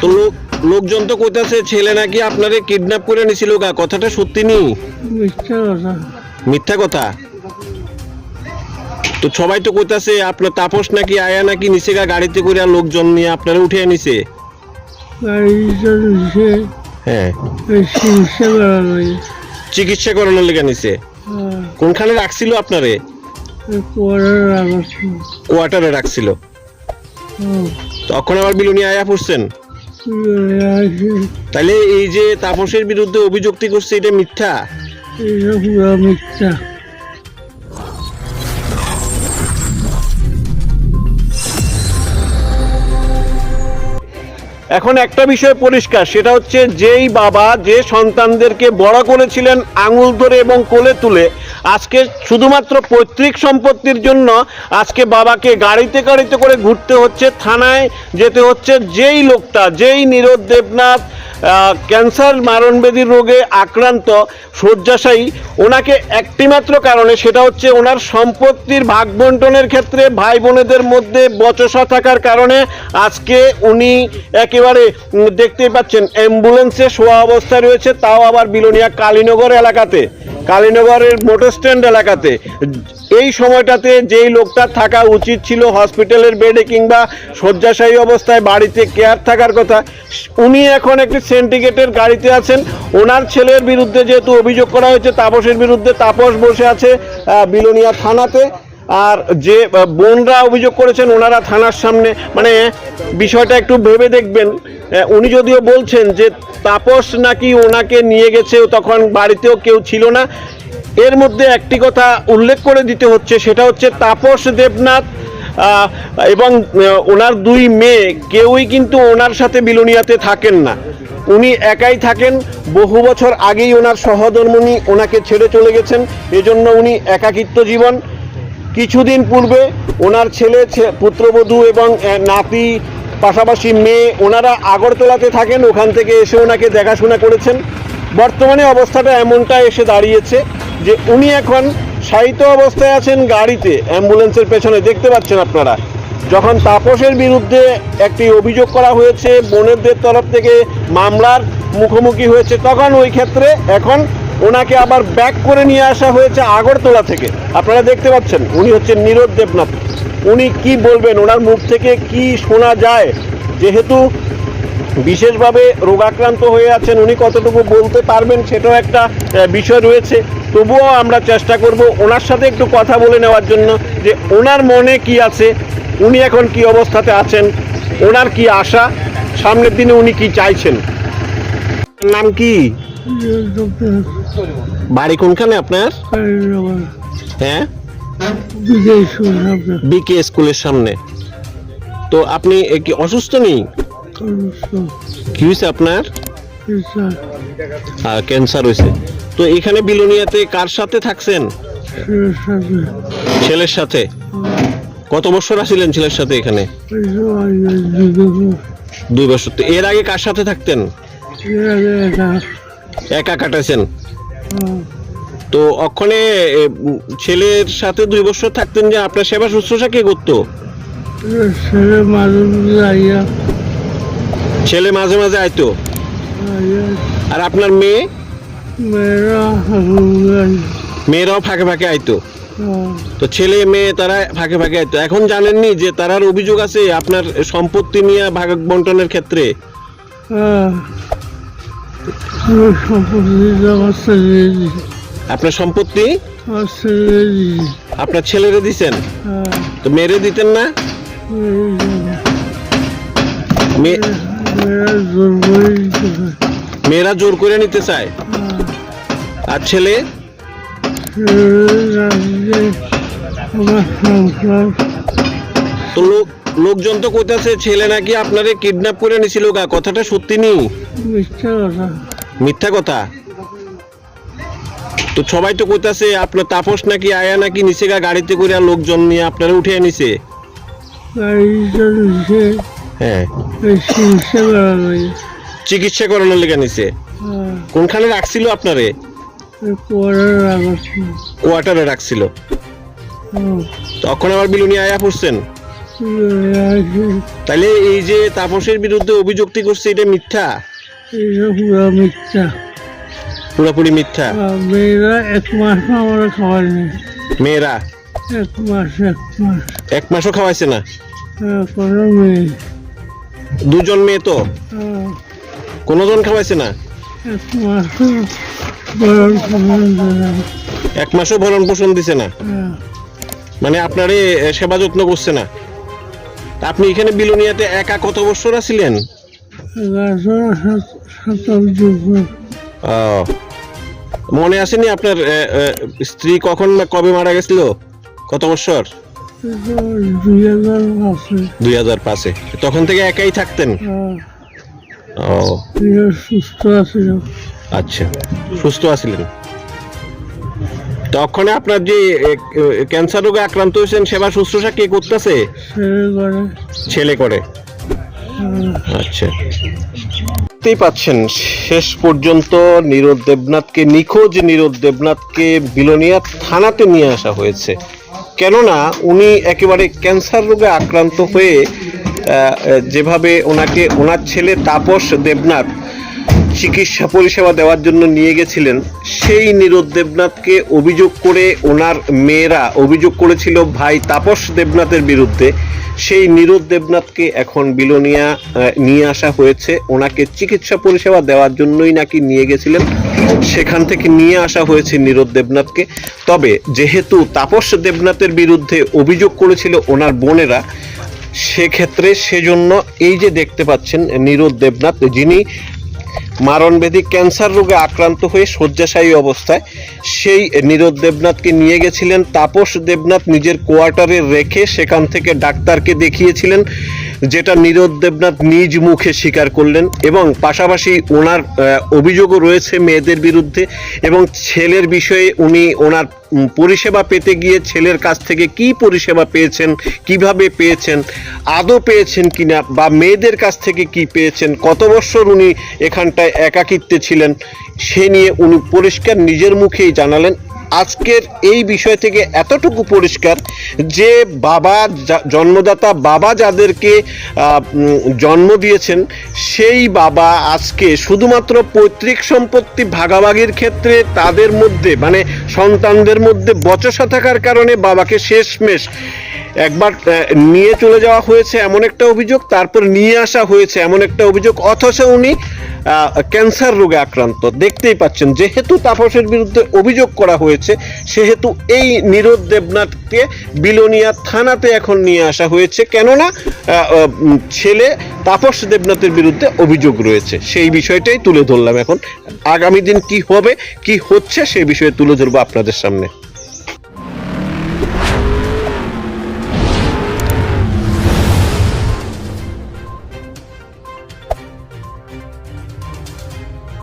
তো লোক লোকজন তো কইতাছে ছেলে নাকি আপনারে কিডন্যাপ করে নিছিল গা। কথাটা সত্যি নি? মিথ্যা কথা। মিথ্যা কথা? তো সবাই তো কইতাছে আপনার তাপস নাকি আয়া নাকি নিচে গা গাড়িতে করে লোকজন নিয়ে আপনারা উঠে নিছে? হ্যাঁ। চিকিৎসা করানোর লেগে নিছে? কোনখানে রাখছিল আপনারে? কোয়ার্টারে রাখছিল। তখন আবার বিলুনি আয়া পড়ছেন? তাহলে এই যে তাপসের বিরুদ্ধে অভিযুক্তি করছে এটা মিথ্যা? মিথ্যা। এখন একটা বিষয় পরিষ্কার, সেটা হচ্ছে যেই বাবা, যে সন্তানদেরকে বড় করেছিলেন আঙুল ধরে এবং কোলে তুলে, আজকে শুধুমাত্র পৈতৃক সম্পত্তির জন্য আজকে বাবাকে গাড়িতে গাড়িতে করে ঘুরতে হচ্ছে, থানায় যেতে হচ্ছে যেই লোকটা, যেই নীরদ দেবনাথ ক্যান্সার মারণবেদী রোগে আক্রান্ত শয্যাশায়ী। ওনাকে একটিমাত্র কারণে, সেটা হচ্ছে ওনার সম্পত্তির ভাগ বন্টনের ক্ষেত্রে ভাই বোনেদের মধ্যে বচসা থাকার কারণে আজকে উনি একেবারে দেখতেই পাচ্ছেন, অ্যাম্বুলেন্সে শোয়া অবস্থায় রয়েছে, তাও আবার বিলোনিয়া কালীনগর এলাকাতে। কালীনগরের মোটর স্ট্যান্ড এলাকাতে। এই সময়টাতে যেই লোকটা থাকা উচিত ছিল হসপিটালের বেডে কিংবা শয্যাশায়ী অবস্থায় বাড়িতে কেয়ার থাকার কথা, উনি এখন একটি সেন্টিগেটের গাড়িতে আছেন। ওনার ছেলের বিরুদ্ধে যেহেতু অভিযোগ করা হয়েছে, তাপসের বিরুদ্ধে তাপস বসে আছে বিলোনিয়া থানাতে। আর যে বোনরা অভিযোগ করেছেন, ওনারা থানার সামনে মানে বিষয়টা একটু ভেবে দেখবেন। উনি যদিও বলছেন যে তাপস নাকি ওনাকে নিয়ে গেছে, তখন বাড়িতেও কেউ ছিল না। এর মধ্যে একটি কথা উল্লেখ করে দিতে হচ্ছে, সেটা হচ্ছে তাপস দেবনাথ এবং ওনার দুই মেয়ে, কেউই কিন্তু ওনার সাথে বিলোনিয়াতে থাকেন না। উনি একাই থাকেন, বহু বছর আগেই ওনার সহধর্মণী ওনাকে ছেড়ে চলে গেছেন, এজন্য উনি একাকিত্ব জীবন। কিছুদিন পূর্বে ওনার ছেলে পুত্রবধূ এবং নাতি, পাশাপাশি মেয়ে, ওনারা আগরতলাতে থাকেন, ওখান থেকে এসে ওনাকে দেখাশোনা করেছেন। বর্তমানে অবস্থাটা এমনটা এসে দাঁড়িয়েছে। যে উনি এখন সাহিত্য অবস্থায় আছেন গাড়িতে, অ্যাম্বুলেন্সের পেছনে। দেখতে পাচ্ছেন আপনারা, যখন তাপসের বিরুদ্ধে একটি অভিযোগ করা হয়েছে, বোনেরদের তরফ থেকে মামলার মুখোমুখি হয়েছে, তখন ওই ক্ষেত্রে এখন ওনাকে আবার ব্যাক করে নিয়ে আসা হয়েছে আগরতলা থেকে। আপনারা দেখতে পাচ্ছেন, উনি হচ্ছেন নীরদ দেবনাথ। উনি কি বলবেন, ওনার মুখ থেকে কি শোনা যায়? যেহেতু বিশেষভাবে রোগাক্রান্ত হয়ে আছেন, উনি কতটুকু বলতে পারবেন সেটাও একটা বিষয় রয়েছে। তবুও আমরা চেষ্টা করব ওনার সাথে একটু কথা বলে নেওয়ার জন্য যে ওনার মনে কি আছে উনি এখন কি অবস্থাতে আছেন ওনার কি আশা সামনের দিনে উনি কি চাইছেন? নাম কি? বাড়ি কোনখানে আপনার? হ্যাঁ? বিকে স্কুলের সামনে। তো আপনি কি অসুস্থ নেই? কি হয়েছে আপনার? ক্যান্সার হয়েছে তো এখানে বিলোনিয়াতে কার সাথে থাকছেন? ছেলের সাথে? কত বছর আছিলেন ছেলের সাথে এখানে? দুই বছর। তো এর আগে কার সাথে থাকতেন? একা কাটাছেন তো অক্ষণে ছেলের সাথে দুই বছর থাকতেন যে আপনার সেবা শুশ্রূষা কে করতো? ছেলে মাঝে মাঝে আইতো। আর আপনার মেয়ে? মেয়েরাও ফাঁকে ফাঁকে আইতো। তো ছেলে মেয়ে তারা ফাঁকে ফাঁকে আইতো। এখন জানেননি যে তারার অভিযোগ আছে আপনার সম্পত্তি নিয়ে ভাগ বন্টনের ক্ষেত্রে? আপনার সম্পত্তি? আপনার ছেলেরে দিছেন? তো মেয়েরে দিতেন না। মেয়েরা জোর করে নিতে চায়। আর ছেলে? তো লোক, লোকজন তো কইতাছে ছেলে নাকি আপনারে কিডন্যাপ করে নিছিল গা। কথাটা সত্যি নি? মিথ্যা কথা? তো সবাই তো কইতাছে আপনার তাপস নাকি আয়া নাকি নিচে গা গাড়িতে করে লোকজন নিয়ে আপনারা উঠে নিছে? হ্যাঁ। চিকিৎসা করানোর লেগে নিছে। কোনখানে রাখছিল আপনারে? কোয়ার্টারে রাখছিল। তখন আবার বিলুনি আয়া পড়ছেন? তাহলে এই যে তাপসের বিরুদ্ধে অভিযুক্তি করছে এটা মিথ্যা? পুরো মিথ্যা। পুরোপুরি মিথ্যা? মেয়েরা এক মাস আমরা খাওয়াইনি। মেয়েরা? এক মাস এক মাস। এক মাসও খাওয়াইছে না? হ্যাঁ, কোনো মেয়ে। দুজন মেয়ে তো? হ্যাঁ, কোনোজন খাওয়াইছে না? এক মাস। এক মাসও ভরণ পোষণ দিছে না। হ্যাঁ, মানে আপনারে এ, সেবা যত্ন করছে না। আপনি এখানে বিলোনিয়াতে একা কত বছর আছিলেন? মনে আসেনি আপনার স্ত্রী কখন কবে মারা গেছিল? কত বছর? দুই হাজার পাঁচে। তখন থেকে একাই থাকতেন? হ্যাঁ, ও। সুস্থ আছিল। আচ্ছা সুস্থ আছিলেন? তখন আপনার যে ক্যান্সার রোগে আক্রান্ত হয়েছেন সেবা শুশ্রূষা কে করতেছে? ছেলে করে? আচ্ছা। দেখতেই পাচ্ছেন শেষ পর্যন্ত নীরদ দেবনাথকে নিখোঁজ নীরদ দেবনাথকে বিলোনিয়া থানাতে নিয়ে আসা হয়েছে। কেননা উনি একেবারে ক্যান্সার রোগে আক্রান্ত হয়ে যেভাবে ওনাকে ওনার ছেলে তাপস দেবনাথ চিকিৎসা পরিষেবা দেওয়ার জন্য নিয়ে গেছিলেন। সেই নীরদ দেবনাথকে অভিযোগ করে ওনার মেয়েরা অভিযোগ করেছিল ভাই তাপস দেবনাথের বিরুদ্ধে। সেই নীরদ দেবনাথকে এখন বিলোনিয়া নিয়ে আসা হয়েছে। ওনাকে চিকিৎসা পরিষেবা দেওয়ার জন্যই নাকি নিয়ে গেছিলেন। সেখান থেকে নিয়ে আসা হয়েছে নীরদ দেবনাথকে। তবে যেহেতু তাপস দেবনাথের বিরুদ্ধে অভিযোগ করেছিল ওনার বোনেরা, সেক্ষেত্রে সেজন্য এই যে দেখতে পাচ্ছেন নীরদ দেবনাথ, যিনি মারণবেদী ক্যান্সার রোগে আক্রান্ত হয়ে শয্যাশায়ী অবস্থায় সেই নীরদ দেবনাথকে নিয়ে গেছিলেন। তাপস দেবনাথ নিজের কোয়ার্টারে রেখে সেখান থেকে ডাক্তারকে দেখিয়েছিলেন। যেটা নীরদ দেবনাথ নিজ মুখে স্বীকার করলেন এবং পাশাপাশি ওনার অভিযোগও রয়েছে মেয়েদের বিরুদ্ধে এবং ছেলের বিষয়ে উনি ওনার পরিষেবা পেতে গিয়ে ছেলের কাছ থেকে কি পরিষেবা পেয়েছেন, কীভাবে পেয়েছেন, আদৌ পেয়েছেন কিনা বা মেয়েদের কাছ থেকে কি পেয়েছেন, কত বছর উনি এখানটায় একাকিত্বে ছিলেন, সে নিয়ে উনি পরিষ্কার নিজের মুখেই জানালেন। আজকের এই বিষয় থেকে এতটুকু পরিষ্কার যে বাবা জন্মদাতা বাবা যাদেরকে জন্ম দিয়েছেন, সেই বাবা আজকে শুধুমাত্র পৈতৃক সম্পত্তি ভাগাভাগির ক্ষেত্রে তাদের মধ্যে মানে সন্তানদের মধ্যে বচসা থাকার কারণে বাবাকে শেষমেশ একবার নিয়ে চলে যাওয়া হয়েছে এমন একটা অভিযোগ, তারপর নিয়ে আসা হয়েছে এমন একটা অভিযোগ, অথচ উনি ক্যান্সার রোগে আক্রান্ত। দেখতেই পাচ্ছেন, যেহেতু তাপসের বিরুদ্ধে অভিযোগ করা হয়েছে, সেহেতু এই নীরদ দেবনাথকে বিলোনিয়া থানাতে এখন নিয়ে আসা হয়েছে। কেননা ছেলে তাপস দেবনাথের বিরুদ্ধে অভিযোগ রয়েছে। সেই বিষয়টাই তুলে ধরলাম এখন। আগামী দিন কি হবে, কি হচ্ছে, সেই বিষয়ে তুলে ধরবো আপনাদের সামনে।